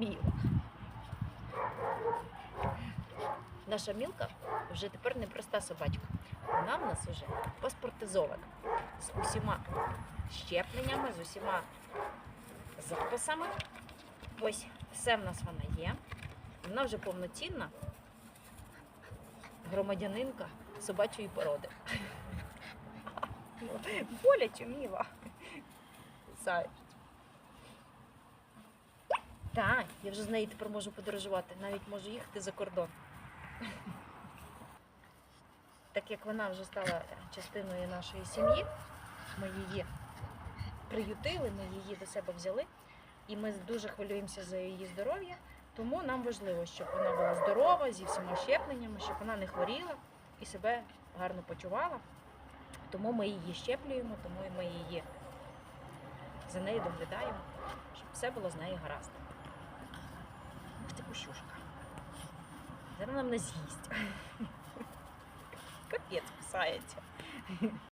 Міла. Наша мілка вже тепер не проста собачка. Вона в нас вже паспортизована з усіма щепленнями, з усіма записами. Ось все в нас вона є. Вона вже повноцінна громадянинка собачої породи. Боляче міла. Зай. Так, я вже з нею тепер можу подорожувати, навіть можу їхати за кордон. Так як вона вже стала частиною нашої сім'ї, ми її приютили, ми її до себе взяли, і ми дуже хвилюємося за її здоров'я. Тому нам важливо, щоб вона була здорова зі всіма щепленнями, щоб вона не хворіла і себе гарно почувала. Тому ми її щеплюємо, тому ми її за нею доглядаємо, щоб все було з нею гаразд. Зараз нам не з'їсть. Капець кусається.